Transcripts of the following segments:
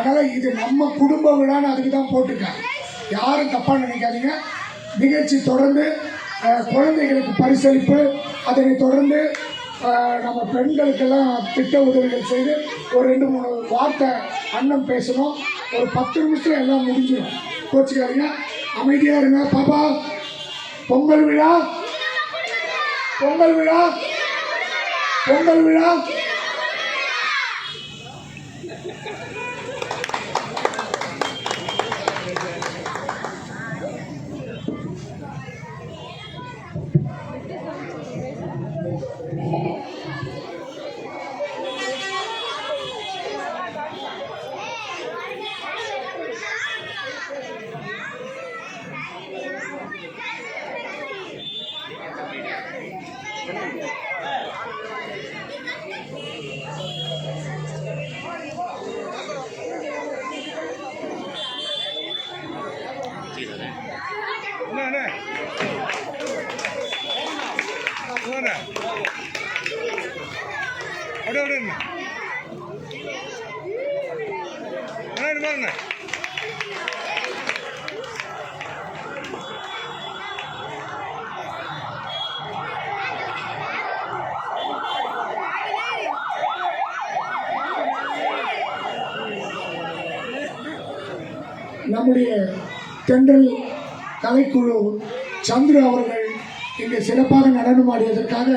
அதனால் இது நம்ம குடும்ப விழான்னு அதுக்கு தான் போட்டுருக்கேன் யாரும் தப்பாக நினைக்காதீங்க. நிகழ்ச்சி தொடர்ந்து குழந்தைகளுக்கு பரிசளிப்பு அதனை தொடர்ந்து நம்ம பெண்களுக்கெல்லாம் திட்ட உதவிகள் செய்து ஒரு ரெண்டு மூணு வார்த்தை அண்ணன் பேசணும். ஒரு பத்து நிமிஷத்தில் எல்லாம் முடிஞ்சிடும் கோச்சுக்காதீங்க. அமைதியாக இருங்க. பாப்பா பொங்கல் விழா பொங்கல் விழா பொங்கல் விழா. தென்றல் கலைக்குழு சந்துரு அவர்கள் இங்கே சிறப்பாக நடனமாடியதற்காக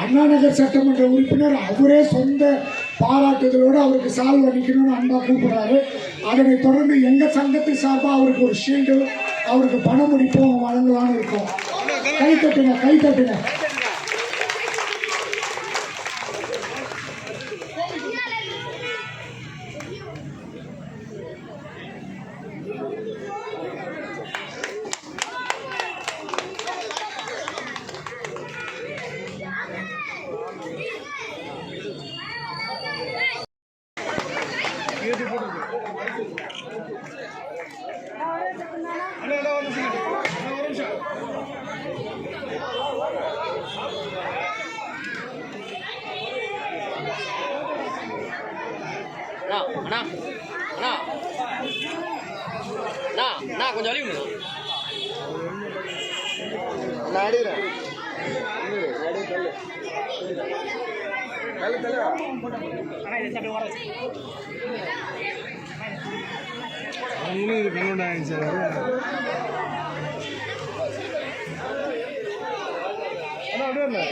அண்ணா நகர் சட்டமன்ற உறுப்பினர் அவரே சொந்த பாராட்டுதலோடு அவருக்கு சால் அளிக்கணும்னு அன்பா கூப்பிடுறாரு. அதனைத் தொடர்ந்து எங்கள் சங்கத்து சார்பாக அவருக்கு ஒரு ஷீல்டு அவருக்கு பண வழங்கலான்னு இருக்கும் இருக்கோம். கை தட்டுங்க கை தட்டுங்க. அண்ணா அண்ணா அண்ணா, அண்ணா அண்ணா கொஞ்சம் விடுங்க நான் அடிக்கிறேன் தள்ளு தள்ளு உங்களும் இது கன்வெர்ட் ஆகிடுச்சு ஆனால் அப்படியே இல்லை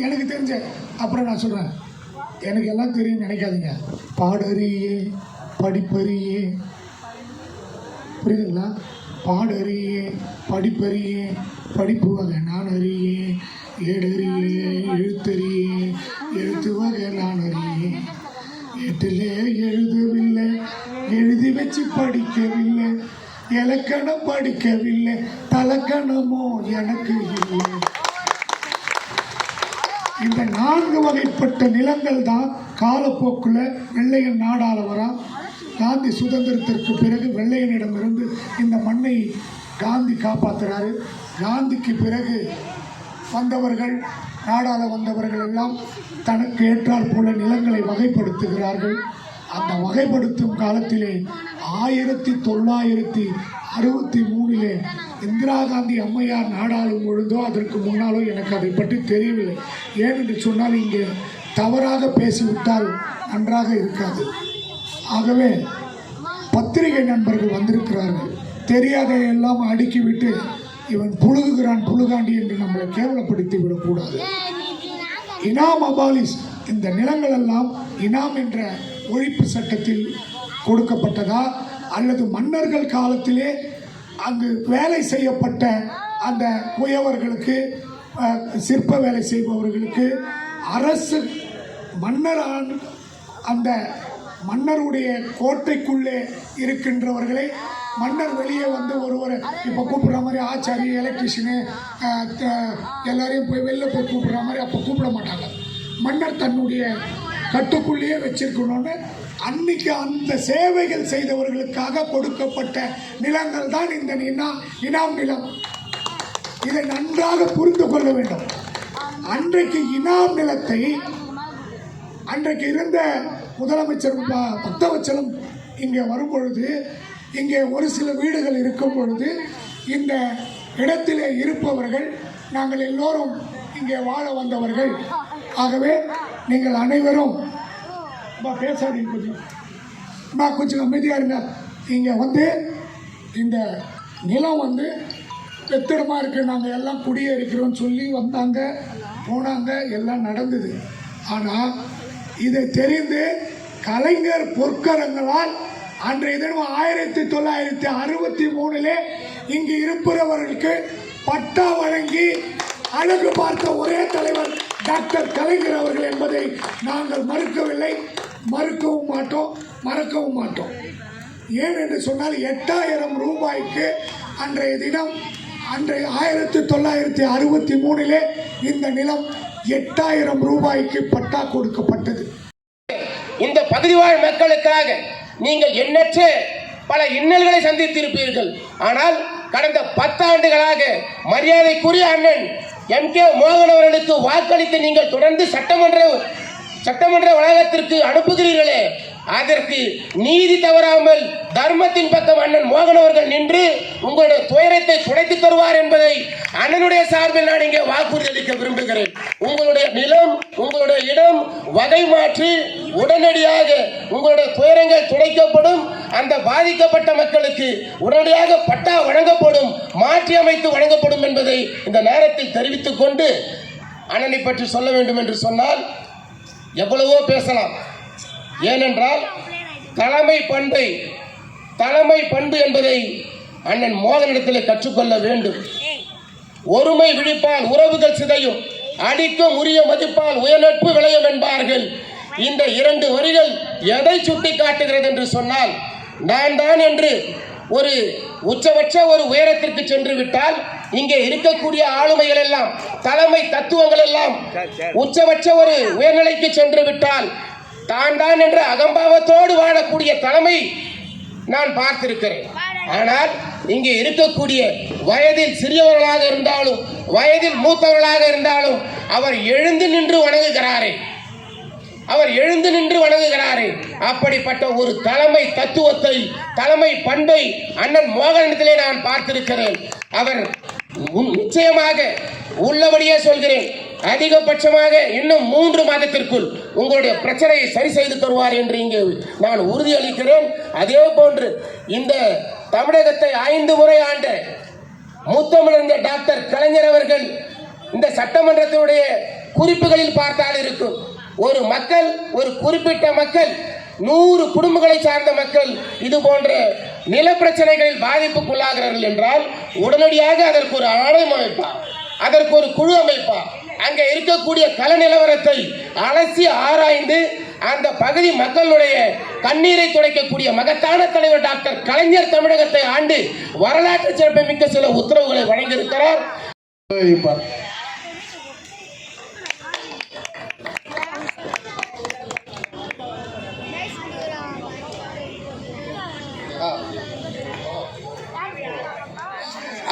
எனக்கு தெரிஞ்ச அப்புறம் நான் சொல்கிறேன் எனக்கு எல்லாம் தெரியும் நினைக்காதீங்க. பாடறியே படிப்பறியே புரியுதுங்களா? பாடறியே படிப்பறியே படிப்பு வகை நான் அறியே ஏடறியே எழுத்தறியே எழுத்து வகை நான் அறியே. எட்டிலே எழுதவில்லை எழுதி வச்சு படிக்கவில்லை இலக்கணம் படிக்கவில்லை தலக்கணமோ எனக்கு இல்லை. இந்த நான்கு வகைப்பட்ட நிலங்கள் தான் காலப்போக்கில் வெள்ளையன் நாடாளவரா காந்தி சுதந்திரத்திற்கு பிறகு வெள்ளையனிடமிருந்து இந்த மண்ணை காந்தி காப்பாற்றுறாரு காந்திக்கு பிறகு வந்தவர்கள் நாடாள வந்தவர்கள் எல்லாம் தனக்கு ஏற்றால் போல நிலங்களை வகைப்படுத்துகிறார்கள். அந்த வகைப்படுத்தும் காலத்திலே ஆயிரத்தி தொள்ளாயிரத்தி அறுபத்தி மூணிலே இந்திரா காந்தி அம்மையார் நாடாளும் பொழுதோ அதற்கு முன்னாலோ எனக்கு அதை பற்றி தெரியவில்லை. ஏனென்று சொன்னால் இங்கே தவறாக பேசிவிட்டால் நன்றாக இருக்காது. ஆகவே பத்திரிகை நண்பர்கள் வந்திருக்கிறார்கள். தெரியாதையெல்லாம் எல்லாம் அடுக்கிவிட்டு இவன் புழுகுகிறான் புழுகாண்டி என்று நம்மளை கேவலப்படுத்தி விடக்கூடாது. இனாம் அபாலிஸ் இந்த நிலங்கள் எல்லாம் இனாம் என்ற ஒழிப்பு சட்டத்தில் கொடுக்கப்பட்டதா? அல்லது மன்னர்கள் காலத்திலே அங்கு வேலை செய்யப்பட்ட அந்த குயவர்களுக்கு சிற்ப வேலை செய்பவர்களுக்கு அரசு மன்னர் அந்த மன்னருடைய கோட்டைக்குள்ளே இருக்கின்றவர்களை மன்னர் வெளியே வந்து ஒருவர் இப்போ கூப்பிடுற மாதிரி ஆச்சாரி எலக்ட்ரிஷியனு எல்லாரையும் போய் வெளில போய் கூப்பிடுற மாதிரி அப்போ கூப்பிட மாட்டாங்க. மன்னர் தன்னுடைய கட்டுக்குள்ளேயே வச்சிருக்கணும்னு அன்னைக்கு அந்த சேவைகள் செய்தவர்களுக்காக கொடுக்கப்பட்ட நிலங்கள் தான் இந்த இனா இனாம் நிலம். இதை நன்றாக புரிந்து கொள்ள வேண்டும். அன்றைக்கு இனாம் நிலத்தை அன்றைக்கு இருந்த முதலமைச்சர் பக்தவச்சலம் இங்கே வரும் பொழுது இங்கே ஒரு சில வீடுகள் இருக்கும் பொழுது இந்த இடத்திலே இருப்பவர்கள் நாங்கள் எல்லோரும் இங்கே வாழ வந்தவர்கள். ஆகவே நீங்கள் அனைவரும் பேசாதீங்க கொஞ்சம். நான் கொஞ்சம் அமைதியாக இருங்க. இங்கே வந்து இந்த நிலம் வந்து வெத்திடமாக இருக்குது நாங்கள் எல்லாம் குடியேறிக்கிறோம்னு சொல்லி வந்தாங்க போனாங்க எல்லாம் நடந்தது. ஆனால் இதை தெரிந்து கலைஞர் பொற்கரங்களால் அன்றைய தினம் ஆயிரத்தி தொள்ளாயிரத்தி அறுபத்தி மூணிலே இங்கு இருப்பவர்களுக்கு பட்டா வழங்கி அழகு பார்த்த ஒரே தலைவர் டாக்டர் கலைஞர் அவர்கள் என்பதை நாங்கள் மறுக்கவில்லை. மறுக்கவும் மாட்டோம் மறக்கவும் மாட்டோம். ஏன் என்று சொன்னால் எட்டாயிரம் ரூபாய்க்கு அன்றைய தினம் அன்றைய ஆயிரத்தி தொள்ளாயிரத்தி அறுபத்தி மூணிலே இந்த நிலம் எட்டாயிரம் ரூபாய்க்கு பட்டா கொடுக்கப்பட்டது. இந்த பகுதிவாழ் மக்களுக்காக நீங்கள் எண்ணற்ற பல இன்னல்களை சந்தித்திருப்பீர்கள். ஆனால் கடந்த பத்தாண்டுகளாக மரியாதைக்குரிய அண்ணன் எம். கே. மோகன் அவர்களுக்கு வாக்களித்து நீங்கள் தொடர்ந்து சட்டமன்ற சட்டமன்ற வளாகத்திற்கு அனுப்புகிறீர்களே. அதற்கு நீதி தவறாமல் தர்மத்தின் பக்கம் அண்ணன் மோகன் அவர்கள் நின்று உங்களுடைய துயரத்தை துடைத்து தருவார் என்பதை அண்ணனுடைய சார்பில் நான் இங்கே வாக்குறுதி அளிக்க விரும்புகிறேன். உங்களுடைய நிலம் உங்களுடைய இடம் வகை மாற்றி உடனடியாக உங்களுடைய துயரங்கள் துடைக்கப்படும். அந்த பாதிக்கப்பட்ட மக்களுக்கு உடனடியாக பட்டா வழங்கப்படும் மாற்றி அமைத்து வழங்கப்படும் என்பதை இந்த நேரத்தில் தெரிவித்துக் கொண்டு அண்ணனை பற்றி சொல்ல வேண்டும் என்று சொன்னால் எவ்வளவோ பேசலாம். ஏனென்றால் தலைமை பண்பை தலைமை பண்பு என்பதை அண்ணன் மோகனிடத்தில் கற்றுக்கொள்ள வேண்டும். ஒருமை விழிப்பால் உறவுகள் சிதையும் அடிக்கும் உரிய மதிப்பால் உயர்நட்பு விளையும் என்பார்கள். இந்த இரண்டு வரிகள் எதை சுட்டி காட்டுகிறது என்று சொன்னால் நான் தான் என்று ஒரு உச்சபட்ச ஒரு உயரத்திற்கு சென்று விட்டால் இங்கே இருக்கக்கூடிய ஆளுமைகள் எல்லாம் தலைமை தத்துவங்கள் எல்லாம் உச்சபட்ச ஒரு உயர்நிலைக்கு சென்று விட்டால் தான் தான் என்ற அகம்பாவத்தோடு வாழக்கூடிய தலைமை நான் பார்த்திருக்கிறேன். ஆனால் இங்கே இருக்கக்கூடிய வயதில் சிறியவர்களாக இருந்தாலும் வயதில் மூத்தவர்களாக இருந்தாலும் அவர் எழுந்து நின்று வணங்குகிறாரே. அவர் எழுந்து நின்று வணங்குகிறாரே. அப்படிப்பட்ட ஒரு தலைமை தத்துவத்தை தலைமை பண்பை அண்ணன் மோகனிடத்திலே நான் பார்த்திருக்கிறேன். அவர் நிச்சயமாக உள்ளபடியே சொல்கிறேன். அதிகபட்சமாக இன்னும் மூன்று மாதத்திற்குள் உங்களுடைய பிரச்சனையை சரி செய்து தருவார் என்று இங்கே நான் உறுதியளிக்கிறேன். அதே போன்று இந்த தமிழகத்தை ஐந்து முறை ஆண்ட மூத்தமிழந்த டாக்டர் கலைஞர் அவர்கள் இந்த சட்டமன்றத்தினுடைய குறிப்புகளில் பார்த்தால் இருக்கும். ஒரு மக்கள் ஒரு குறிப்பிட்ட மக்கள் நூறு குடும்பங்களை சார்ந்த மக்கள் இது போன்ற நில பிரச்சனைகளில் பாதிப்புக்குள்ளாகிறார்கள் என்றால் உடனடியாக அதற்கு ஒரு ஆணையம் அமைப்பார் அதற்கு ஒரு குழு அமைப்பார் அங்கே இருக்கக்கூடிய கல நிலவரத்தை அலசி ஆராய்ந்து அந்த பகுதி மக்களுடைய கண்ணீரை துடைக்கக்கூடிய மகத்தான தலைவர் டாக்டர் கலைஞர் தமிழகத்தை ஆண்டு வரலாற்று சிறப்புமிக்க சில உத்தரவுகளை வழங்கியிருக்கிறார்.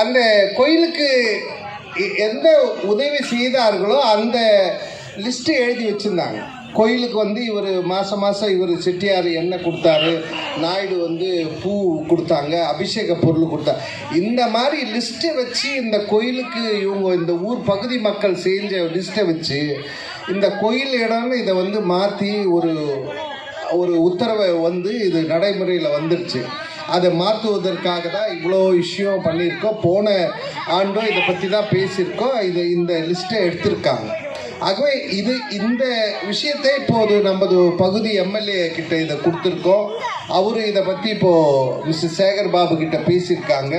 அந்த கோயிலுக்கு எந்த உதவி செய்தார்களோ அந்த லிஸ்ட்டு எழுதி வச்சுருந்தாங்க. கோயிலுக்கு வந்து இவர் மாதம் மாதம் இவர் செட்டியார் எண்ணெய் கொடுத்தாரு நாயுடு வந்து பூ கொடுத்தாங்க அபிஷேக பொருள் கொடுத்தா இந்த மாதிரி லிஸ்ட்டை வச்சு இந்த கோயிலுக்கு இவங்க இந்த ஊர் பகுதி மக்கள் செஞ்ச லிஸ்ட்டை வச்சு இந்த கோயில் இடம்னு இதை வந்து மாற்றி ஒரு ஒரு உத்தரவை வந்து இது நடைமுறையில் வந்துருச்சு. அதை மாற்றுவதற்காக தான் இவ்வளோ விஷயம் பண்ணியிருக்கோம். போன ஆண்டும் இதை பற்றி தான் பேசியிருக்கோம். இது இந்த லிஸ்ட்டை எடுத்திருக்காங்க. ஆகவே இது இந்த விஷயத்தை இப்போது நமது பகுதி எம்எல்ஏ கிட்ட இதை கொடுத்துருக்கோம். அவரு இதை பற்றி இப்போது மிஸ்டர் சேகர் பாபு கிட்ட பேசியிருக்காங்க.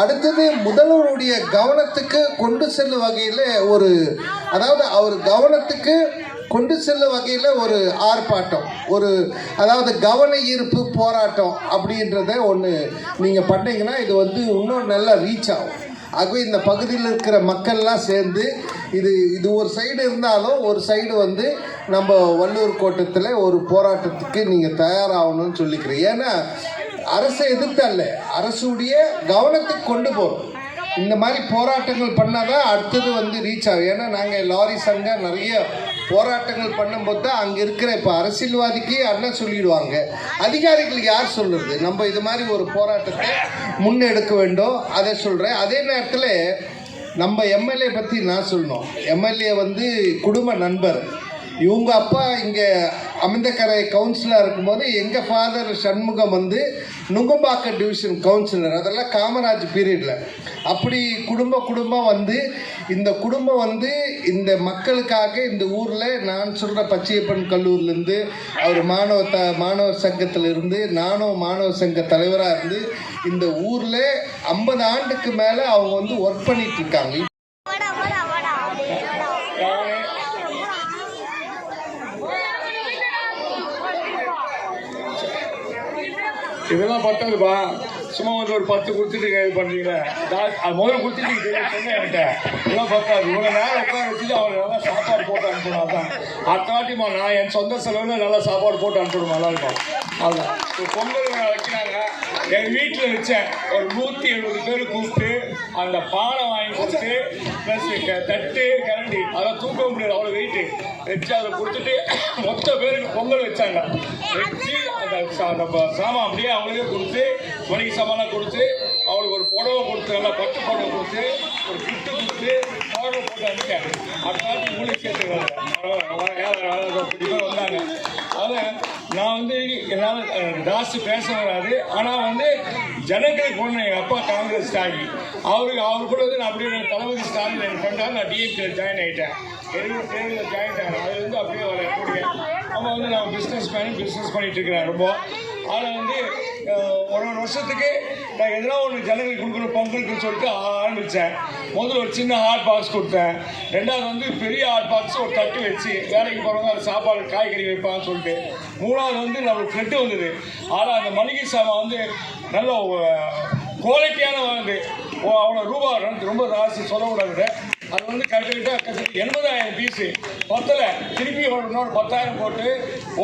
அடுத்தது முதல்வருடைய கவனத்துக்கு கொண்டு செல்லும் வகையில் ஒரு அதாவது அவர் கவனத்துக்கு கொண்டு செல்ல வகையில் ஒரு ஆர்ப்பாட்டம் ஒரு அதாவது கவன ஈர்ப்பு போராட்டம் அப்படின்றத ஒன்று நீங்கள் பண்ணீங்கன்னா இது வந்து இன்னும் நல்லா ரீச் ஆகும். ஆகவே இந்த பகுதியில் இருக்கிற மக்கள்லாம் சேர்ந்து இது இது ஒரு சைடு இருந்தாலும் ஒரு சைடு வந்து நம்ம வள்ளூர் கோட்டத்தில் ஒரு போராட்டத்துக்கு நீங்கள் தயாராகணும்னு சொல்லிக்கிறேன் ஏன்னா அரசை எதிர்த்தல்ல அரசுடைய கவனத்துக்கு கொண்டு போகிறோம் இந்த மாதிரி போராட்டங்கள் பண்ணாதான் அடுத்தது வந்து ரீச் ஆகும். ஏன்னா நாங்கள் லாரி சங்கம் நிறைய போராட்டங்கள் பண்ணும்போது தான் அங்கே இருக்கிற இப்போ அரசியல்வாதிக்கு அண்ணன் சொல்லிடுவாங்க. அதிகாரிகளுக்கு யார் சொல்கிறது நம்ம இது மாதிரி ஒரு போராட்டத்தை முன்னெடுக்க வேண்டும். அதை சொல்கிறேன் அதே நேரத்தில் நம்ம எம்எல்ஏ பற்றி நான் சொல்லணும். எம்எல்ஏ வந்து குடும்ப நண்பர். இவங்க அப்பா இங்கே அமிர்தக்கரை கவுன்சிலராக இருக்கும்போது எங்கள் ஃபாதர் சண்முகம் வந்து நுங்கம்பாக்க டிவிஷன் கவுன்சிலர் அதெல்லாம் காமராஜ் பீரியடில் அப்படி குடும்ப குடும்பம் வந்து இந்த குடும்பம் வந்து இந்த மக்களுக்காக இந்த ஊரில் நான் சொல்கிற பச்சையப்பன் கல்லூரிலேருந்து அவர் மாணவ த மாணவர் சங்கத்தில் இருந்து நானும் மாணவர் சங்க தலைவராக இருந்து இந்த ஊரில் ஐம்பது ஆண்டுக்கு மேலே அவங்க வந்து ஒர்க் பண்ணிகிட்ருக்காங்க இருக்காங்க வாடா வாடா வாடா இதெல்லாம் பத்தாதுப்பா. சும்மா வந்து ஒரு பத்து கொடுத்துட்டு இது பண்ணுறீங்களே அது முதல்ல கொடுத்துட்டு சொன்னேன் என்கிட்ட. இதெல்லாம் பத்தாது. இவ்வளோ நேரம் உட்கார வச்சுட்டு அவங்க நல்லா சாப்பாடு போட்டு அனுப்பணும் அதான். அடுத்த வாட்டிமா நான் என் சொந்த செலவில் நல்லா சாப்பாடு போட்டு அனுப்பணும் நல்லா இருக்கும். அதுதான் பொங்கல் வைக்கிறாங்க எங்கள் வீட்டில் வச்சேன் ஒரு நூற்றி எழுபது பேர் கூப்பிட்டு அந்த பானை வாங்கி கொடுத்து ப்ளஸ் தட்டு கரண்டி அதெல்லாம் தூக்க முடியாது அவ்வளோ வெயிட்டு வச்சு அதை கொடுத்துட்டு மொத்த பேருக்கு பொங்கல் வச்சாங்க வச்சு அந்த சா- சாமான் அப்படியே அவங்களுக்கே கொடுத்து மணிக்கு சாமான்லாம் கொடுத்து அவளுக்கு ஒரு புடவை கொடுத்து நல்லா பட்டு புடவை கொடுத்து ஒரு கிஃப்ட் கொடுத்து புடவை போட்டு அனுப்பிட்டேன் அடுத்த நாள் உங்களுக்கு சேர்த்து வந்தாங்க நான் வந்து என்னால் ஜாஸ்தி பேச வராது. ஆனால் வந்து ஜனங்களுக்கு ஒன்று எங்கள் அப்பா காங்கிரஸ் ஸ்டாலின். அவருக்கு அவர் கூட வந்து நான் அப்படியே தளபதி ஸ்டாலின் எனக்கு பண்ணால் நான் டிஎம்கே ஜாயின் ஆகிட்டேன் எழுபது தேர்தலில் ஜாயின் ஆகிறேன் அதுலேருந்து அப்படியே வரக்கூடிய நம்ம வந்து நான் பிஸ்னஸ் மேன் பிஸ்னஸ் பண்ணிட்டு இருக்கிறேன் ரொம்ப. அதில் வந்து ஒரு ஒரு வருஷத்துக்கு நான் எதனா ஒன்று ஜனங்களுக்கு கொடுக்கணும் பொங்கலுக்கு சொல்லிட்டு ஆரம்பித்தேன் முதல்ல ஒரு சின்ன ஹாட் பாக்ஸ் கொடுத்தேன். ரெண்டாவது வந்து பெரிய ஹாட் பாக்ஸ் ஒரு தட்டு வச்சு வேலைக்கு போகிறவங்க அது சாப்பாடு காய்கறி வைப்பான்னு சொல்லிட்டு. மூணாவது வந்து நம்மளுக்கு ஃப்ரெட்டு வந்தது. ஆனால் அந்த மளிகை சாமான் வந்து நல்ல குவாலிட்டியான வந்து ஓ, அவ்வளோ ரூபா ரெண்டு ரொம்ப ராசி சொல்லக்கூடாது அது வந்து கரெக்டாக எண்பதாயிரம் பீஸு பத்தலை. திருப்பி ஒரு இன்னொரு பத்தாயிரம் போட்டு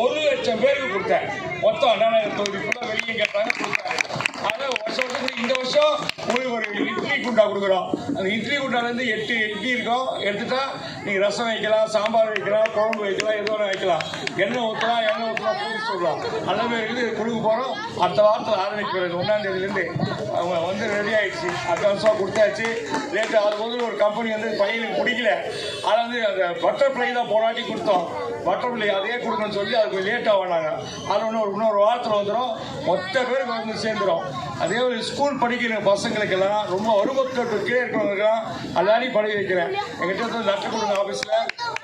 ஒரு லட்சம் பேருக்கு கொடுத்தேன். மொத்தம் அண்ணாயிரம் தொகுதி வெளியே கேட்டாங்க கொடுத்தேன் ஆனால் வருஷம் வருஷத்துக்கு இந்த வருஷம் உங்களுக்கு ஒரு இட்லி குண்டா கொடுக்குறோம். அந்த இட்லி குண்டாலேருந்து எட்டு இட்லி இருக்கும். எடுத்துட்டா நீங்கள் ரசம் வைக்கலாம் சாம்பார் வைக்கலாம் குழம்பு வைக்கலாம் எது வேணால் வைக்கலாம். எண்ணெய் ஊற்றலாம் எண்ணெய் ஊற்றலாம் பூரி சொல்லலாம் எல்லாமே இருக்குது கொடுக்க போகிறோம் அடுத்த வாரத்தில் ஆரம்பிக்கிறது ஒன்றாம் தேதியிலேருந்து அவங்க வந்து ரெடி ஆயிடுச்சு. அட்வான்ஸாக கொடுத்தாச்சு. லேட்டு அது முதல்ல ஒரு கம்பெனி வந்து பையனுக்கு பிடிக்கல. அதை வந்து அந்த பட்டர்ஃப்ளை தான் போராட்டி கொடுத்தோம். பட்டர்ஃப்ளை அதே கொடுக்கணும்னு சொல்லி அது கொஞ்சம் லேட் ஆகினாங்க அது ஒன்று ஒரு இன்னொரு வாரத்தில் வந்துடும் மொத்த பேருக்கு வந்து சேர்ந்துடும் அதே ஒரு ஸ்கூல் படிக்கிற பசங்களுக்கெல்லாம் ரொம்ப வறுமக்கட்டு கீழே இருக்கிறவங்களுக்கெல்லாம் எல்லாரையும் படிக்க வைக்கிறேன். எங்கிட்ட வந்து லெட்டர் கொடுங்க ஆஃபீஸில்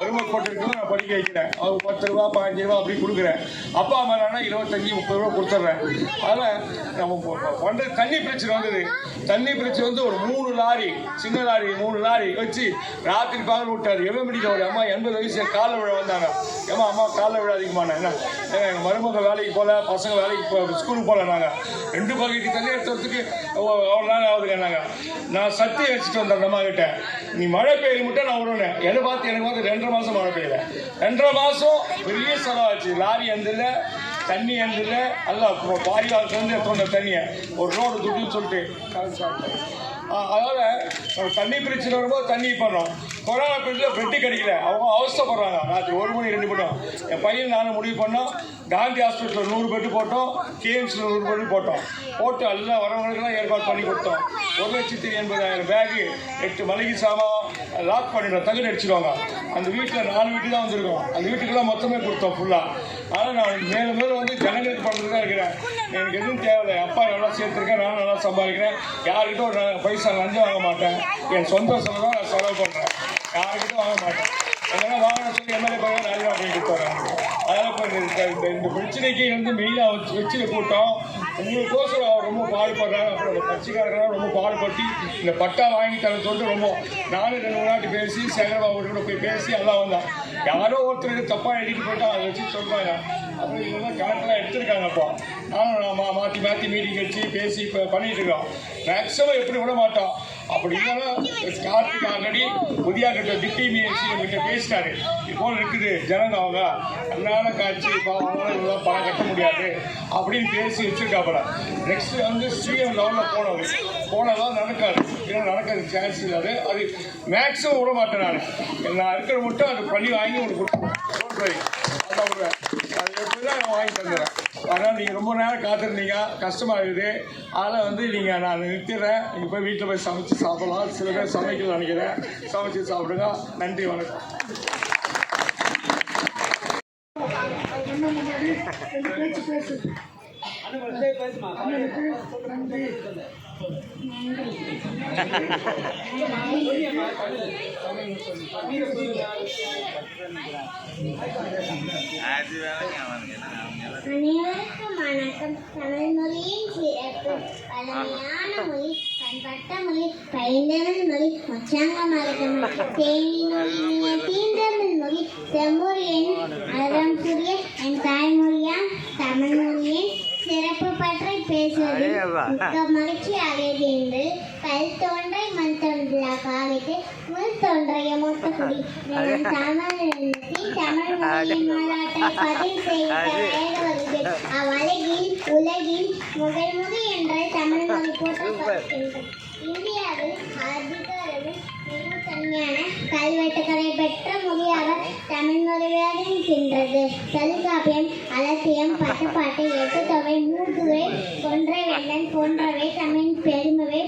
வறுமக்கோட்டு நான் படிக்க வைக்கிறேன். அவங்க பத்து ரூபா பதினஞ்சு ரூபா அப்படி கொடுக்குறேன். அப்பா அம்மா இருபத்தஞ்சி முப்பது ரூபா கொடுத்துட்றேன். அதனால் நம்ம ப- தண்ணி பிரச்சனை வந்தது. தண்ணி பிரச்சனை வந்து ஒரு மூணு லாரி சின்ன லாரி மூணு லாரி வச்சு ராத்திரி பகல் விட்டாரு. எவ்வளோ பிடிக்க ஒரு அம்மா எண்பது வயசு. காலில் விழ வந்தாங்க. ஏமா அம்மா காலில் விழ அதிகமான என்ன? எங்கள் மருமக வேலைக்கு போகல பசங்க வேலைக்கு போ ஸ்கூலுக்கு போகல நாங்கள் ரெண்டு பக்கெட்டு தண்ணி எடுத்துறதுக்கு அவ்வளோ நாள் ஆகுதுங்க நாங்கள் நான் சத்தியம் வச்சுட்டு வந்தேன் அம்மா கிட்ட நீ மழை பெய்யும் மட்டும் நான் விடுவேன் என்னை பார்த்து எனக்கு பார்த்து ரெண்டரை மாதம் மழை பெய்யல ரெண்டரை மாதம் பெரிய செலவாச்சு லாரி எந்தில் தண்ணி எந்தில் எல்லாம் பாரியால் வந்து தண்ணியை. ஒரு ரோடு துட்டுன்னு சொல்லிட்டு அதாவது தண்ணி பிரச்சனை வரும்போது தண்ணி பண்ணுறோம் கொரோனா பீரியடில் பெட்டு கிடைக்கல. அவங்க அவசரப்படுறாங்க ராத்திரி ஒரு மணி ரெண்டு மணி. என் பையன் நானும் முடிவு பண்ணோம். காந்தி ஹாஸ்பிட்டலில் நூறு பெட்டு போட்டோம். கேஎம்சியில் நூறு பெட்டு போட்டோம். போட்டு எல்லாம் வரவங்களுக்கெல்லாம் ஏற்பாடு பண்ணி கொடுத்தோம். ஒரு லட்சத்தி எண்பதாயிரம் பேகு எட்டு மளிகை சாமான் லாக் பண்ணிடுறோம். தகுதி அடிச்சிருவாங்க. அந்த வீட்டில் நாலு வீட்டு தான் வந்திருக்கோம். அந்த வீட்டுக்கெல்லாம் மொத்தமே கொடுத்தோம் ஃபுல்லாக ஆனால் நான் மேலும் மேலும் வந்து ஜனங்களுக்கு பண்ணுறது தான் இருக்கிறேன். எனக்கு எதுவும் தேவையில்லை. அப்பா நல்லா சேர்த்துருக்கேன். நானும் நல்லா சம்பாதிக்கிறேன். யாருக்கிட்ட ஒரு பைசா லஞ்சம் வாங்க மாட்டேன். என் சொந்த செலவு நான் செலவு யாருக்கிட்டும் வாங்க மாட்டேன். எங்கன்னா வாங்கின சொல்லி எம்எல்ஏ பையன் நல்லா அப்படின்னு கொடுத்தாங்க அதனால் இப்போ இந்த இந்த- பிரச்சனைக்கு வந்து மெயினாக வச்சு வச்சுருக்க கூட்டம். உங்களுக்கோசரம் அவர் ரொம்ப பாடுபடுறாங்க அப்புறம் அந்த கட்சிக்காரங்களாம் ரொம்ப பாடுபட்டு இந்த பட்டா வாங்கி தர சொல்லிட்டு ரொம்ப நானும் ரெண்டு மூணு நாட்டு பேசி சேகரபாபு கூட போய் பேசி எல்லாம் வந்தான் யாரோ ஒருத்தர் தப்பாக எழுதிட்டு போயிட்டா அதை வச்சு சொல்கிறாங்க அப்புறம் இவங்கெல்லாம் கணக்கெல்லாம் எடுத்திருக்காங்க அப்போ. நானும் நான் மா மாற்றி மாற்றி மீட்டிங் வச்சு பேசி இப்போ பண்ணிட்டு இருக்கோம். மேக்ஸிமம் எப்படி விட மாட்டோம். அப்படி இல்லைன்னா கார்த்திக் ஆல்ரெடி புதியா கிட்ட திட்டி மீசி கிட்ட பேசிட்டாரு. இப்போ இருக்குது ஜனங்க அவங்க. கண்ணால காட்சி அவங்களால இவ்வளோ பணம் கட்ட முடியாது அப்படின்னு பேசி வச்சிருக்காப்புல. நெக்ஸ்ட் வந்து ஸ்ரீஎம் லெவலில் போனது போனதான் நடக்காது. ஏன்னா நடக்கிறது சான்ஸ் இல்லாது. அது மேக்ஸிமம் விட மாட்டேன் நான். நான் இருக்கிற மட்டும் அது பண்ணி வாங்கி உங்களுக்கு அது எப்படி தான் நான் வாங்கி தந்துடுறேன். அதனால் நீங்கள் ரொம்ப நேரம் காத்திருந்தீங்க கஷ்டமாக இருக்குது அதனால் வந்து நீங்கள் நான் நிறுத்திடுறேன் நீங்கள் போய் வீட்டில் போய் சமைச்சு சாப்பிடலாம் சில பேர் சமைக்கல நினைக்கிறேன் சமைச்சு சாப்பிடுங்க நன்றி வணக்கம் பேசு பேசுமா நன்றி அனைவருக்கும் வணக்கம். தமிழ் மொழியின் சிறப்பு. பழமையான மொழி பண்பட்ட மொழி பைந்தமிழ் மொழி மச்சாங்க மரகம் மொழி தீண்டமிழ் மொழி செம்மொழியின் அறம் புரிய என் தாய்மொழியாம் தமிழ் மொழியின் சிறப்பு பற்றி பேசுவது மகிழ்ச்சி அடைகின்று கல் தோன்றை மண் தோன்றா காவிட்டு முள் தோன்றைய மூத்த குடி தமிழ் தமிழ் மொழியின் பதில் செய்த வருது அவ்வழகில் உலகில் முதல் முறை என்ற தமிழ் மொழி போற்றப்படுகின்றது. இந்தியாவில் அதிக மிகவும் தன்மையான கல்வெட்டுக்களை பெற்ற மொழியாக தமிழ் மொழி விளங்குகின்றது தொல்காப்பியம் அலட்சியம் பட்டுப்பாட்டு எழுத்துத்தொகை மூதுவை கொன்றை வெள்ளன் போன்றவை தமிழின் பெருமையை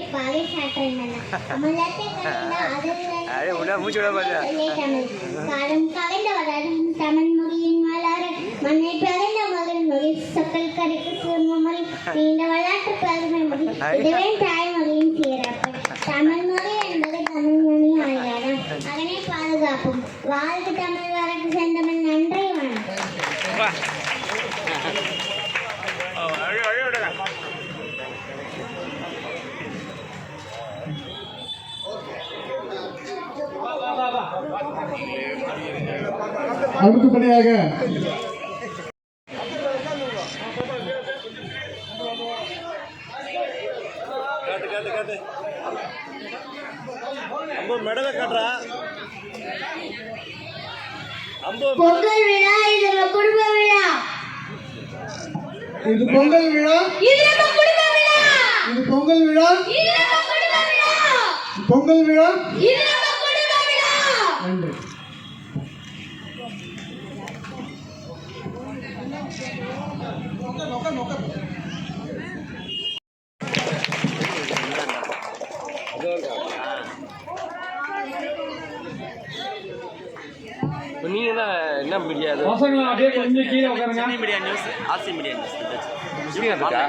காலம் கலைந்த வளரும் தமிழ் மொழியின் மலர் மண்ணை பிறந்த முதல் மொழி சொற்கள் கரைக்கு சிறும மொழி நீண்ட வரலாற்று பெருமை மொழி இதுவே தாய்மொழியின் சிறப்பு. தமிழ் மொழி என்பது தமிழ் மொழி பாதுகாப்போம் வாழ்த்து தமிழ் வழக்கு செந்தமிழ் நன்றி வணக்கம் அடுத்தபடியாக கட்டு கட்டு கட்டு அம்பு மெடலை கட்டுறா அம்பு பொங்கல் விழா இது நம்ம குடும்ப விழா இது பொங்கல் விழா இது நம்ம குடும்ப விழா இது பொங்கல் விழா இது நம்ம குடும்ப விழா பொங்கல் விழா இது நம்ம குடும்ப விழா நன்றி இப்போ நீங்கள் தான் என்ன மீடியா அது பசங்களை அப்படியே கொஞ்சம் கீழே உட்காருங்க. Media news R C media news இருக்கா.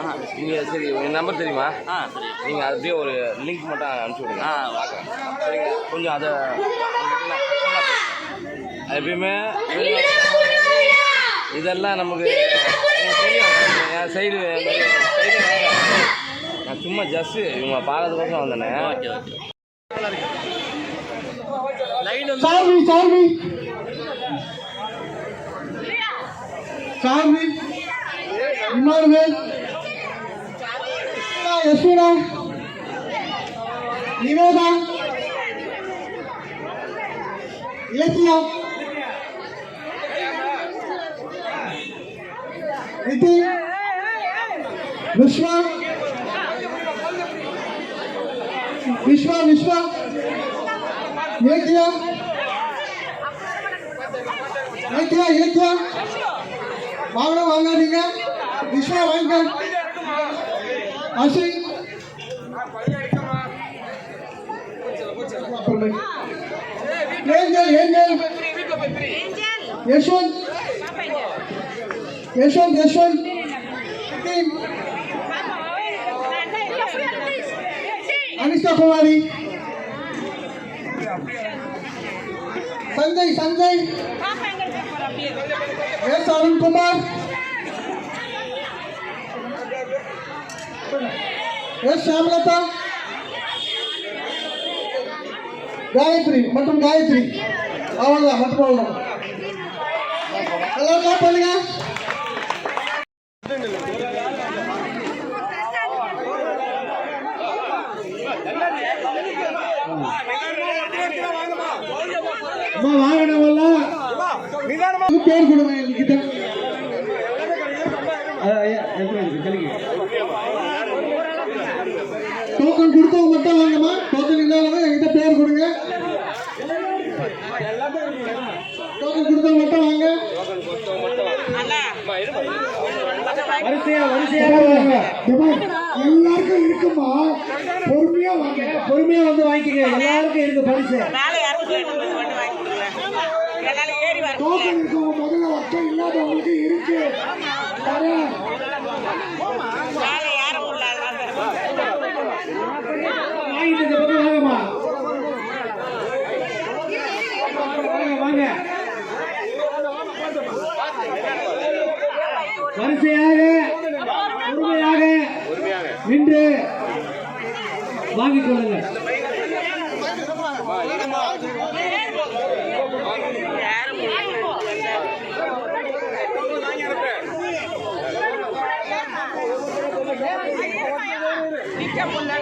ஆ நீங்கள் சரி உங்கள் நம்பர் தெரியுமா? ஆ சரி நீங்கள் அப்படியே ஒரு லிங்க் மட்டும் அனுப்பிச்சி விடுங்க. ஆ பார்க்குறேன் சரிங்க கொஞ்சம் அதை எப்பயுமே இதெல்லாம் நமக்கு தெரியும் என் சைடு சைடு நான் சும்மா ஜஸ்ட்டு இவங்க பார்க்கறதுக்கோசம் வந்தேனே. Okay okay. Sarvi Sami Sarvi Emmanuel Yashwina Nivetha Ilakkiya Nidhi Viswa Viswa Ilakkiya Ilakkiya Ilakkiya அவரே வாங்காதீங்க. விஸ்வா வாங்க. அசி. Angel Angel. Yashwanth Yashwanth Yashwanth Anisha Kumari. Sanjay Sanjay. S Arunkumar. A Shamlatha. Gayathri மற்றும் காயத்ரி. அவ்வளோதான் மட்டும் அவ்வளோதான் எல்லாரும் கிளாப் பண்ணுங்க. வாங்கினவெல்லாம் பேர் கொடுங்க எல்லாருக்கும் இருக்குமா? பொறுமையா வாங்க. பொறுமையா வந்து வாங்கிக்க எல்லாருக்கும் இருக்கு பரிசு. இருக்கும்? வாங்கிக் கொள்ளுங்கள் நிக்க பொண்ணு